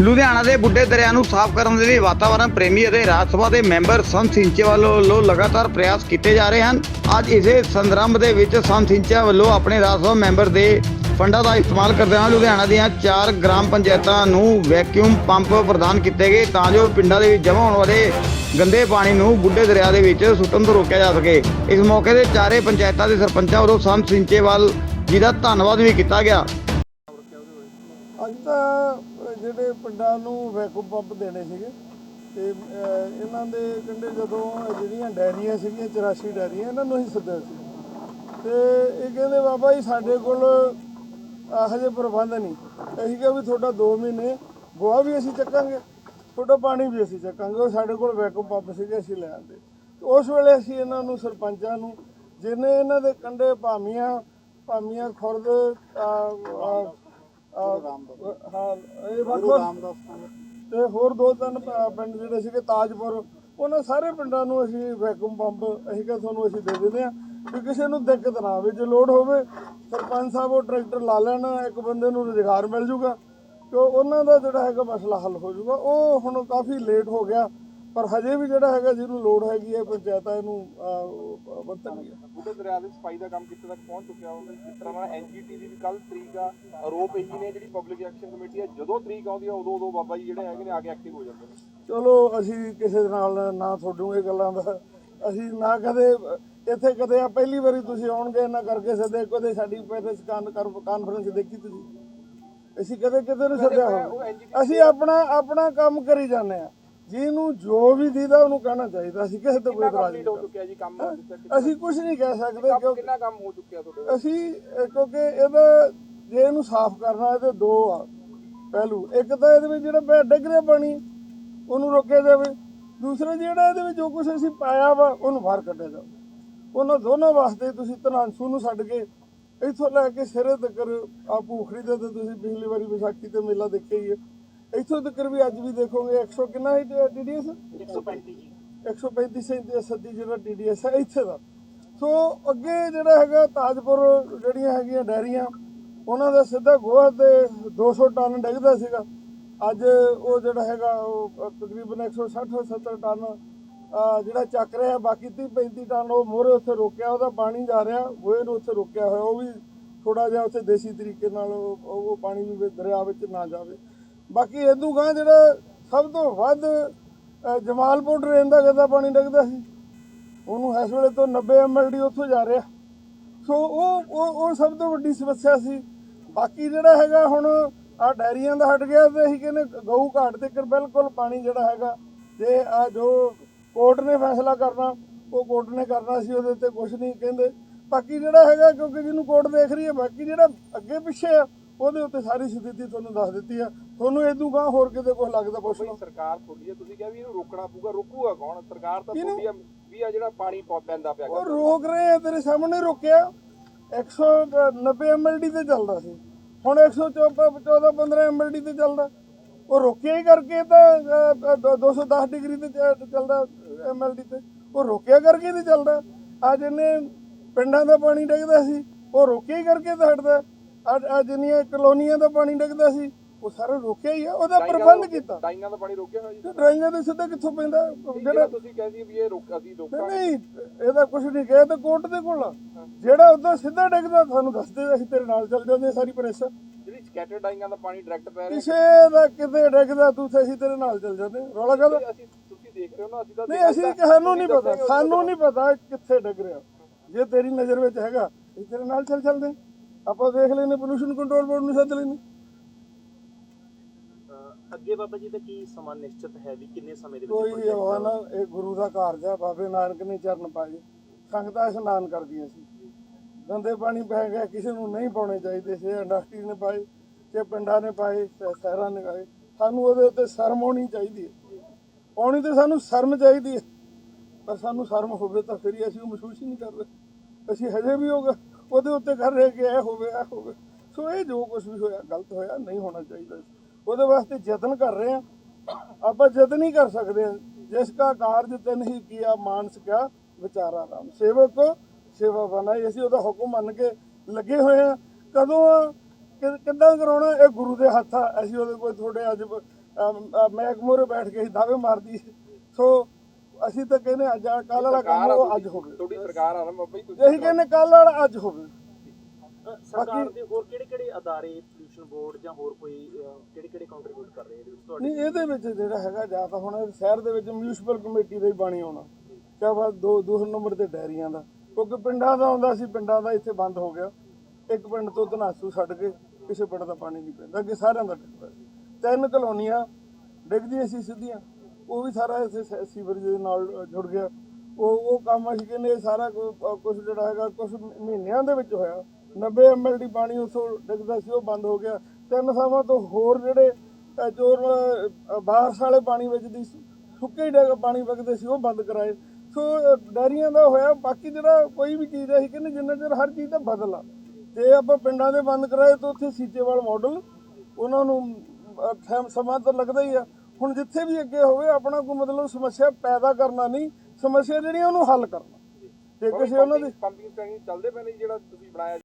ਲੁਧਿਆਣਾ ਦੇ ਬੁੱਢੇ ਦਰਿਆ ਨੂੰ ਸਾਫ਼ ਕਰਨ ਦੇ ਲਈ ਵਾਤਾਵਰਣ ਪ੍ਰੇਮੀ ਅਤੇ ਰਾਜ ਸਭਾ ਦੇ ਮੈਂਬਰ ਸੰਤ ਸਿੰਚੇ ਵੱਲੋਂ ਲਗਾਤਾਰ ਪ੍ਰਯਾਸ ਕੀਤੇ ਜਾ ਰਹੇ ਹਨ। ਅੱਜ ਇਸੇ ਸੰਦਰਭ ਦੇ ਵਿੱਚ ਸੰਤ ਸਿੰਚੇ ਵੱਲੋਂ ਆਪਣੇ ਰਾਜ ਸਭਾ ਮੈਂਬਰ ਦੇ ਫੰਡਾਂ ਦਾ ਇਸਤੇਮਾਲ ਕਰਦੇ ਹੋਏ ਲੁਧਿਆਣਾ ਦੀਆਂ ਚਾਰ ਗ੍ਰਾਮ ਪੰਚਾਇਤਾਂ ਨੂੰ ਵੈਕਿਊਮ ਪੰਪ ਪ੍ਰਦਾਨ ਕੀਤੇ ਗਏ ਤਾਂ ਜੋ ਪਿੰਡਾਂ ਦੇ ਵਿੱਚ ਜਮ੍ਹਾਂ ਹੋਣ ਵਾਲੇ ਗੰਦੇ ਪਾਣੀ ਨੂੰ ਬੁੱਢੇ ਦਰਿਆ ਦੇ ਵਿੱਚ ਸੁੱਟਣ ਤੋਂ ਰੋਕਿਆ ਜਾ ਸਕੇ। ਇਸ ਮੌਕੇ ਤੇ ਚਾਰੇ ਪੰਚਾਇਤਾਂ ਦੇ ਸਰਪੰਚਾਂ ਵੱਲੋਂ ਸੰਤ ਸਿੰਚੇਵਾਲ ਜੀ ਦਾ ਧੰਨਵਾਦ ਵੀ ਕੀਤਾ ਗਿਆ। ਅੱਜ ਤਾਂ ਜਿਹੜੇ ਪਿੰਡਾਂ ਨੂੰ ਵੈਕੂਮ ਪੰਪ ਦੇਣੇ ਸੀਗੇ ਤੇ ਅਹ, ਇਹਨਾਂ ਦੇ ਕਹਿੰਦੇ ਜਦੋਂ ਜਿਹੜੀਆਂ ਡੈਰੀਆਂ ਸੀਗੀਆਂ 84 ਡੈਰੀਆਂ ਇਹਨਾਂ ਨੂੰ ਹੀ ਸੱਦਿਆ ਸੀ। ਤੇ ਇਹ ਕਹਿੰਦੇ ਬਾਬਾ ਜੀ ਸਾਡੇ ਕੋਲ ਅਹ, ਹਜੇ ਪ੍ਰਬੰਧ ਨਹੀਂ। ਅਸੀਂ ਕਿਹਾ ਵੀ ਤੁਹਾਡਾ 2 ਮਹੀਨੇ ਗੋਹਾ ਵੀ ਅਸੀਂ ਚੱਕਾਂਗੇ ਤੁਹਾਡਾ ਪਾਣੀ ਵੀ ਅਸੀਂ ਚੱਕਾਂਗੇ। ਉਹ ਸਾਡੇ ਕੋਲ ਵੈਕੂਮ ਪੰਪ ਸੀਗੇ ਅਸੀਂ ਲੈ ਆਂਦੇ। ਉਸ ਵੇਲੇ ਅਸੀਂ ਇਹਨਾਂ ਨੂੰ ਸਰਪੰਚਾਂ ਨੂੰ ਜਿਹਨੇ ਇਹਨਾਂ ਦੇ ਕੰਡੇ ਭਾਮੀਆਂ ਭਾਮੀਆਂ ਖੁਰਦ ਅਹ, ਅਹ ਹਾਂ ਇਹ ਵੱਖ ਤੇ ਹੋਰ ਦੋ ਤਿੰਨ ਪ- ਪਿੰਡ ਜਿਹੜੇ ਸੀਗੇ ਤਾਜਪੁਰ ਉਹਨਾਂ ਸਾਰੇ ਪਿੰਡਾਂ ਨੂੰ ਅਸੀਂ ਵੈਕੂਮ ਪੰਪ ਅਸੀਂ ਕਿਹਾ ਤੁਹਾਨੂੰ ਅਸੀਂ ਦੇ ਦਿੰਦੇ ਆ ਕਿ ਕਿਸੇ ਨੂੰ ਦਿੱਕਤ ਨਾ ਆਵੇ ਜੇ ਲੋਡ ਹੋਵੇ ਸਰਪੰਚ ਸਾਹਿਬ ਉਹ ਟਰੈਕਟਰ ਲਾ ਲੈਣ ਇੱਕ ਬੰਦੇ ਨੂੰ ਰੁਜ਼ਗਾਰ ਮਿਲ ਜੂਗਾ ਤੇ ਉਹਨਾਂ ਦਾ ਜਿਹੜਾ ਹੈਗਾ ਮਸਲਾ ਹੱਲ ਹੋ ਜੂਗਾ। ਉਹ ਹੁਣ ਕਾਫੀ ਲੇਟ ਹੋ ਗਿਆ। ਪਰ ਹਜੇ ਵੀ ਜਿਹੜਾ ਹੈਗਾ ਜਿਹਨੂੰ ਲੋਡ ਹੈਗੀ ਹੈ ਪੰਚਾਇਤਾਂ ਇਹਨੂੰ ਵਰਤਣਗੀਆਂ। ਬੁੱਢੇ ਦਰਿਆ ਦੇ ਸਫ਼ਾਈ ਦਾ ਕੰਮ ਕਿੱਥੇ ਤੱਕ ਪਹੁੰਚ ਚੁੱਕਿਆ ਹੋਵੇ? ਜਿਸ ਤਰ੍ਹਾਂ ਨਾਲ ਐਨਜੀਟੀ ਦੀ ਵੀ ਕੱਲ ਤਰੀਕ ਆ ਆਰੋਪ ਇਹੀ ਨੇ ਜਿਹੜੀ ਪਬਲਿਕ ਐਕਸ਼ਨ ਕਮੇਟੀ ਆ ਜਦੋਂ ਤਰੀਕ ਆਉਂਦੀ ਆ ਉਦੋਂ ਉਦੋਂ ਬਾਬਾ ਜੀ ਜਿਹੜੇ ਹੈਗੇ ਨੇ ਆ ਕੇ ਐਕਟਿਵ ਹੋ ਜਾਂਦੇ ਨੇ। ਚਲੋ ਅਸੀਂ ਕਿਸੇ ਦੇ ਨਾਲ ਨਾ ਤੁਹਾਨੂੰ ਇਹ ਗੱਲਾਂ ਦਾ। ਅਸੀਂ ਨਾ ਕਦੇ ਇੱਥੇ ਕਦੇ ਆ ਪਹਿਲੀ ਵਾਰੀ ਤੁਸੀਂ ਆਉਣਗੇ ਨਾ ਕਰਕੇ ਸਦੇ ਕਦੇ ਸਾਡੀ ਪੈਰਸ ਕਾਨਫਰੰਸ ਦੇਖੀ ਤੁਸੀਂ? ਅਸੀਂ ਕਦੇ ਕਿਤੇ ਨਹੀਂ ਸੱਦਿਆ ਹੋਇਆ ਅਸੀਂ ਆਪਣਾ ਆਪਣਾ ਕੰਮ ਕਰੀ ਜਾਂਦੇ ਆ। ਜਿਹਨੂੰ ਜੋ ਵੀ ਦੀਦਾ ਉਹਨੂੰ ਕਹਿਣਾ ਚਾਹੀਦਾ ਅਸੀਂ ਕਿਸੇ ਤੋਂ ਕੋਈ ਇਤਰਾਜ਼ ਨਹੀਂ ਕੰਪਲੀਟ ਹੋ। ਚੁੱਕਿਆ ਜੀ ਕੰਮ ਅਸੀਂ ਕੁਝ ਨਹੀਂ ਕਹਿ ਸਕਦੇ ਕੰਮ ਕਿਉਂਕਿ ਕਿੰਨਾ ਕੰਮ ਹੋ ਚੁੱਕਿਆ ਤੁਹਾਡੇ ਅਸੀਂ ਅਹ, ਕਿਉਂਕਿ ਇਹਦਾ ਜੇ ਇਹਨੂੰ ਸਾਫ਼ ਕਰਨਾ ਇਹਦੇ ਦੋ ਆ ਪਹਿਲੂ। ਇੱਕ ਤਾਂ ਇਹਦੇ ਵਿੱਚ ਜਿਹੜਾ ਪੈ ਡਿੱਗ ਰਿਹਾ ਪਾਣੀ ਉਹਨੂੰ ਰੋਕਿਆ ਜਾਵੇ। ਦੂਸਰਾ ਜਿਹੜਾ ਇਹਦੇ ਵਿੱਚ ਜੋ ਕੁਝ ਅਸੀਂ ਪਾਇਆ ਵਾ ਉਹਨੂੰ ਬਾਹਰ ਕੱਢਿਆ ਜਾਵੇ। ਉਹਨਾਂ ਦੋਨਾਂ ਵਾਸਤੇ ਤੁਸੀਂ ਧਨਾਂਸੂ ਨੂੰ ਛੱਡ ਕੇ ਇੱਥੋਂ ਲੈ ਕੇ ਸਿਰੇ ਤੱਕ ਆ ਭੂਖੜੀ ਦੇ ਤੇ ਤੁਸੀਂ ਪਿਛਲੀ ਵਾਰੀ ਵਿਸਾਖੀ ਤੇ ਮੇਲਾ ਦੇਖਿਆ ਹੀ ਹੈ। ਇੱਥੋਂ ਤੱਕ ਵੀ ਅੱਜ ਵੀ ਦੇਖੋਗੇ 100 ਕਿੰਨਾ ਹੈ ਟੀਡੀਐਸ 135 135 37 ਸੱਦੀ ਜਿਹੜਾ ਟੀਡੀਐਸ ਹੈ ਇੱਥੇ ਦਾ। ਸੋ ਅੱਗੇ ਜਿਹੜਾ ਹੈਗਾ ਤਾਜਪੁਰ ਜਿਹੜੀਆਂ ਹੈਗੀਆਂ ਡੈਰੀਆਂ ਉਹਨਾਂ ਦਾ ਸਿੱਧਾ ਗੋਹਾ ਤੇ 200 ਟਨ ਡਿੱਗਦਾ ਸੀਗਾ। ਅੱਜ ਉਹ ਜਿਹੜਾ ਹੈਗਾ ਉਹ ਤਕਰੀਬਨ 160 70 ਟਨ ਜਿਹੜਾ ਚੱਕ ਰਿਹਾ ਬਾਕੀ 30 35 ਟਨ ਉਹ ਮੋਰੇ ਉੱਥੇ ਰੋਕਿਆ ਉਹਦਾ ਪਾਣੀ ਜਾ ਰਿਹਾ ਗੋਹੇ ਨੂੰ ਉੱਥੇ ਰੋਕਿਆ ਹੋਇਆ ਉਹ ਵੀ ਥੋੜਾ ਜਿਹਾ ਉੱਥੇ ਦੇਸੀ ਤਰੀਕੇ ਨਾਲ ਉਹ ਪਾਣੀ ਵੀ ਦਰਿਆ ਵਿੱਚ ਨਾ ਜਾਵੇ। ਬਾਕੀ ਇਦੋਂ ਗਾਂ ਜਿਹੜਾ ਸਭ ਤੋਂ ਵੱਧ ਜਮਾਲਪੁਰ ਡਰੇਨ ਦਾ ਗੰਦਾ ਪਾਣੀ ਡਿੱਗਦਾ ਸੀ। ਉਹਨੂੰ ਇਸ ਵੇਲੇ ਤੋਂ 90 ਐਮਐਲਡੀ ਉੱਥੋਂ ਜਾ ਰਿਹਾ। ਸੋ ਉਹ ਉਹ ਉਹ ਸਭ ਤੋਂ ਵੱਡੀ ਸਮੱਸਿਆ ਸੀ। ਬਾਕੀ ਜਿਹੜਾ ਹੈਗਾ ਹੁਣ ਆ ਡੈਰੀਆਂ ਦਾ ਹਟ ਗਿਆ ਤੇ ਅਸੀਂ ਕਹਿੰਦੇ ਗਊ ਘਾਟ ਤੇ ਬਿਲਕੁਲ ਪਾਣੀ ਜਿਹੜਾ ਹੈਗਾ ਜੇ ਆ ਜੋ ਕੋਰਟ ਨੇ ਫੈਸਲਾ ਕਰਨਾ, ਉਹ ਕੋਰਟ ਨੇ ਕਰਨਾ ਸੀ ਉਹਦੇ ਉੱਤੇ ਕੁਝ ਨਹੀਂ ਕਹਿੰਦੇ। ਬਾਕੀ ਜਿਹੜਾ ਹੈਗਾ ਕਿਉਂਕਿ ਜਿਹਨੂੰ ਕੋਰਟ ਦੇਖ ਰਹੀ ਹੈ, ਬਾਕੀ ਜਿਹੜਾ ਅੱਗੇ ਪਿੱਛੇ ਆ, ਉਹਦੇ ਉੱਤੇ ਸਾਰੀ ਸਥਿਤੀ ਤੁਹਾਨੂੰ ਦੱਸ ਦਿੱਤੀ ਆ। ਤੁਹਾਨੂੰ ਇਦੋਂ ਗਾਂ ਹੋਰ ਕਿਤੇ ਕੁਝ ਲੱਗਦਾ ਪੁੱਛ ਲਓ। ਸਰਕਾਰ ਥੋੜੀ ਹੈ ਤੁਸੀਂ ਕਿਹਾ ਵੀ ਇਹਨੂੰ ਰੋਕਣਾ ਪਊਗਾ ਰੋਕੂਗਾ ਕੌਣ? ਸਰਕਾਰ ਤਾਂ ਇਹਨੂੰ- ਥੋੜੀ ਵੀ ਆ ਜਿਹੜਾ ਪਾਣੀ ਪਾ- ਪੈਂਦਾ ਪਿਆ ਉਹ ਰੋਕ ਰਹੇ ਆ ਤੇਰੇ ਸਾਹਮਣੇ ਰੋਕਿਆ। 190 ਐਮਐਲਡੀ ਤੇ ਚੱਲਦਾ ਸੀ। ਹੁਣ 114 15 ਐਮਐਲਡੀ ਤੇ ਚੱਲਦਾ। ਉਹ ਰੋਕਿਆ ਹੀ ਕਰਕੇ ਤਾਂ ਅਹ, ਅਹ, 210 ਡਿਗਰੀ ਤੇ ਚ- ਚੱਲਦਾ ਐਮਐਲਡੀ ਤੇ। ਉਹ ਰੋਕਿਆ ਕਰਕੇ ਤੇ ਚੱਲਦਾ। ਆ ਜਿੰਨੇ ਪਿੰਡਾਂ ਦਾ ਪਾਣੀ ਡਿੱਗਦਾ ਸੀ। ਉਹ ਰੋਕਿਆ ਹੀ ਕਰਕੇ ਤਾਂ ਹਟਦਾ। ਆ ਜਿੰਨੀਆਂ ਕਲੋਨੀਆਂ ਦਾ ਪਾਣੀ ਡਿੱਗਦਾ ਸੀ। ਉਹ ਸਾਰਾ ਰੋਕਿਆ ਹੀ ਆ ਉਹਦਾ ਪ੍ਰਬੰਧ ਕੀਤਾ। ਡਾਈਆਂ ਦਾ ਪਾਣੀ ਰੋਕਿਆ ਹੋਇਆ ਜੀ? ਤੇ ਡਰਾਈਆਂ ਦੇ ਸਿੱਧਾ ਕਿੱਥੋਂ ਪੈਂਦਾ? ਜਿਹੜਾ ਤੁਸੀਂ ਕਹਿੰਦੀ ਵੀ ਇਹ ਰੋਕ ਅਸੀਂ ਰੋਕਾਂਗੇ ਨਹੀਂ ਇਹਦਾ ਕੁਝ ਨਹੀਂ ਕਿਹਾ ਤਾਂ ਕੋਰਟ ਦੇ ਕੋਲ। ਜਿਹੜਾ ਉਦੋਂ ਸਿੱਧਾ ਡਿੱਗਦਾ ਤੁਹਾਨੂੰ ਦੱਸ ਦੇ ਅਸੀਂ ਤੇਰੇ ਨਾਲ ਚੱਲ ਜਾਂਦੇ ਸਾਰੀ ਪ੍ਰੈਸ। ਜਿਹੜੀ ਸਕੈਟਰ ਡਾਈਆਂ ਦਾ ਪਾਣੀ ਡਾਇਰੈਕਟ ਪੈ ਰਿਹਾ। ਕਿਸੇ ਦਾ ਕਿਤੇ ਡਿੱਗਦਾ ਤੂੰ ਤੇ ਅਸੀਂ ਤੇਰੇ ਨਾਲ ਚੱਲ ਜਾਂਦੇ। ਰੌਲਾ ਅਸੀਂ ਤੁਸੀਂ ਦੇਖ ਰਹੇ ਹੋ ਨਾ ਅਸੀਂ ਤਾਂ ਨਹੀਂ ਅਸੀਂ ਸਾਨੂੰ ਨਹੀਂ ਪਤਾ ਸਾਨੂੰ ਨਹੀਂ ਪਤਾ ਕਿੱਥੇ ਡਿੱਗ ਰਿਹਾ। ਜੇ ਤੇਰੀ ਨਜ਼ਰ ਵਿੱਚ ਹੈਗਾ ਤੇਰੇ ਨਾਲ ਚੱਲ ਚੱਲਦੇ। ਆਪਾਂ ਦੇਖ ਲੈਨੇ ਪੋਲੂਸ਼ਨ ਕੰਟਰੋਲ ਬੋਰਡ ਨੂੰ ਸੱਦ ਲੈਨੇ ਅੱਗੇ ਬਾਬਾ ਜੀ ਦਾ ਕੀ ਸਮਾਂ ਨਿਸ਼ਚਿਤ ਹੈ ਵੀ ਕਿੰਨੇ ਸਮੇਂ ਦੇ ਵਿੱਚ ਕੋਈ project ਨਾ ਇਹ ਗੁਰੂ ਦਾ ਕਾਰਜ ਆ ਬਾਬੇ ਨਾਨਕ ਨੇ ਚਰਨ ਪਾਏ। ਸੰਗਤਾਂ ਇਸ਼ਨਾਨ ਕਰਦੀਆਂ ਸੀ। ਗੰਦੇ ਪਾਣੀ ਪੈ ਗਿਆ ਕਿਸੇ ਨੂੰ ਨਹੀਂ ਪਾਉਣੇ ਚਾਹੀਦੇ ਸੀ। ਇੰਡਸਟਰੀ ਨੇ ਪਾਏ ਤੇ ਪਿੰਡਾਂ ਨੇ ਪਾਏ ਤੇ ਸ਼ਹਿਰਾਂ ਨੇ ਪਾਏ। ਸਾਨੂੰ ਉਹਦੇ ਉੱਤੇ ਸ਼ਰਮ ਹੋਣੀ ਚਾਹੀਦੀ ਹੈ। ਪਾਉਣੀ ਤੇ ਸਾਨੂੰ ਸ਼ਰਮ ਚਾਹੀਦੀ ਹੈ। ਪਰ ਸਾਨੂੰ ਸ਼ਰਮ ਹੋਵੇ ਤਾਂ ਫਿਰ ਹੀ ਅਸੀਂ ਉਹ ਮਹਿਸੂਸ ਹੀ ਨਹੀਂ ਕਰ ਰਹੇ। ਅਸੀਂ ਹਜੇ ਵੀ ਹੋਗਾ ਉਹਦੇ ਉੱਤੇ ਕਰ ਰਹੇ ਕਿ ਇਹ ਹੋਵੇ ਇਹ ਹੋਵੇ। ਸੋ ਇਹ ਜੋ ਕੁਝ ਵੀ ਹੋਇਆ ਗਲਤ ਹੋਇਆ ਨਹੀਂ ਹੋਣਾ ਚਾਹੀਦਾ। ਸੀ ਉਹਦੇ ਵਾਸਤੇ ਯਤਨ ਕਰ ਰਹੇ ਆ ਆਪਾਂ ਯਤਨ ਹੀ ਕਰ ਸਕਦੇ ਹਾਂ। ਜਿਸ ਕਾ ਕਾਰਜ ਤਨ ਹੀ ਕੀਆ ਮਾਨਸ ਕਿਆ ਵਿਚਾਰਾ ਰਾਮ। ਸੇਵਕ ਸੇਵਾ ਬਣਾਈ ਅਸੀਂ ਉਹਦਾ ਹੁਕਮ ਮੰਨ ਕੇ ਲੱਗੇ ਹੋਏ ਆ ਕਦੋਂ ਆ ਕਿ- ਕਿੱਦਾਂ ਕਰਾਉਣਾ ਇਹ ਗੁਰੂ ਦੇ ਹੱਥ ਆ। ਅਸੀਂ ਉਹਦੇ ਕੋਈ ਤੁਹਾਡੇ ਅੱਜ ਮੈਕ ਮੋਰੇ ਬੈਠ ਕੇ ਦਾਅਵੇ ਮਾਰਦੀ। ਸੋ ਅਸੀਂ ਤਾਂ ਕਹਿੰਦੇ ਅੱਜ ਕੱਲ ਵਾਲਾ ਕੰਮ ਉਹ ਅੱਜ ਹੋਵੇ। ਤੁਹਾਡੀ ਸਰਕਾਰ ਆ ਨਾ ਬਾਬਾ ਜੀ ਤੁਸੀਂ ਅਸੀਂ ਕਹਿੰਦੇ ਕੱਲ ਵਾਲਾ ਅੱਜ ਹੋਵੇ। ਸਰਕਾਰ ਦੇ ਹੋਰ ਕਿਹੜੇ ਕਿਹੜੇ ਅਦਾਰੇ ਪੋਲੂਸ਼ਨ ਬੋਰਡ ਜਾਂ ਹੋਰ ਕੋਈ ਕਿਹੜੇ ਕਿਹੜੇ ਕੰਟਰੀਬਿਊਟ ਕਰ ਰਹੇ ਇਹਦੇ ਵਿੱਚ ਤੁਹਾਡੇ? ਨਹੀਂ ਇਹਦੇ ਵਿੱਚ ਜਿਹੜਾ ਹੈਗਾ ਜਾਂ ਤਾਂ ਹੁਣ ਸ਼ਹਿਰ ਦੇ ਵਿੱਚ ਮਿਊਨਿਸਪਲ ਕਮੇਟੀ ਦਾ ਹੀ ਬਾਣੀ ਆਉਣਾ ਕਿਆ ਬਾਤ ਦੋ ਦੋ ਨੰਬਰ ਤੇ ਡੈਰੀਆਂ ਦਾ। ਕਿਉਂਕਿ ਪਿੰਡਾਂ ਦਾ ਆਉਂਦਾ ਸੀ ਪਿੰਡਾਂ ਦਾ ਇੱਥੇ ਬੰਦ ਹੋ ਗਿਆ। ਇੱਕ ਪਿੰਡ ਤੋਂ ਧਨਾਸੂ ਛੱਡ ਕੇ ਕਿਸੇ ਪਿੰਡ ਦਾ ਪਾਣੀ ਨਹੀਂ ਪੈਂਦਾ ਅੱਗੇ ਸਾਰਿਆਂ ਦਾ ਡਿੱਗਦਾ ਸੀ ਤਿੰਨ ਕਲੋਨੀਆਂ ਡਿੱਗਦੀਆਂ ਸੀ ਸਿੱਧੀਆਂ। ਉਹ ਵੀ ਸਾਰਾ ਇੱਥੇ ਸ- ਸੀਵਰੇਜ ਦੇ ਨਾਲ ਜੁੜ ਗਿਆ। ਉਹ ਉਹ ਕੰਮ ਅਸੀਂ ਕਹਿੰਦੇ ਸਾਰਾ ਕੁਝ ਜਿਹੜਾ ਹੈਗਾ ਕੁਝ ਮਹੀਨਿਆਂ ਦੇ ਵਿੱਚ ਹੋਇਆ। 90 ਐਮਐਲਡੀ ਪਾਣੀ ਉਸੋਂ ਡਿੱਗਦਾ ਸੀ ਉਹ ਬੰਦ ਹੋ ਗਿਆ। ਤਿੰਨ ਥਾਵਾਂ ਤੋਂ ਹੋਰ ਜਿਹੜੇ ਅ, ਅ, ਬਾਰਸ ਵਾਲੇ ਪਾਣੀ ਵਿੱਚ ਦੀ ਸੁੱਕੇ ਡਿੱਗ ਪਾਣੀ ਵਗਦੇ ਸੀ ਉਹ ਬੰਦ ਕਰਾਏ। ਸੋ ਅ, ਡੈਰੀਆਂ ਦਾ ਹੋਇਆ ਬਾਕੀ ਜਿਹੜਾ ਕੋਈ ਵੀ ਚੀਜ਼ ਹੈ ਅਸੀਂ ਕਹਿੰਦੇ ਜਿੰਨਾ ਚਿਰ ਹਰ ਚੀਜ਼ ਦਾ ਬਦਲ ਆ। ਤੇ ਆਪਾਂ ਪਿੰਡਾਂ ਦੇ ਬੰਦ ਕਰਾਏ ਤਾਂ ਉੱਥੇ ਸੀਚੇਵਾਲ ਮਾਡਲ ਉਹਨਾਂ ਨੂੰ ਅ, ਸਮਾਂ ਤਾਂ ਲੱਗਦਾ ਹੀ ਆ। ਹੁਣ ਜਿੱਥੇ ਵੀ ਅੱਗੇ ਹੋਵੇ ਆਪਣਾ ਕੋਈ ਮਤਲਬ ਸਮੱਸਿਆ ਪੈਦਾ ਕਰਨਾ ਨਹੀਂ ਸਮੱਸਿਆ ਜਿਹੜੀ ਉਹਨੂੰ ਹੱਲ ਕਰਨਾ। ਤੇ ਕਿਸੇ ਉਹਨਾਂ ਦੀ ਪੰਪਿੰਗ ਸਟੈਂਡ ਚੱਲਦੇ ਪਏ ਨੇ ਜੀ ਜਿਹੜਾ ਤੁਸੀਂ ਬਣਾਇਆ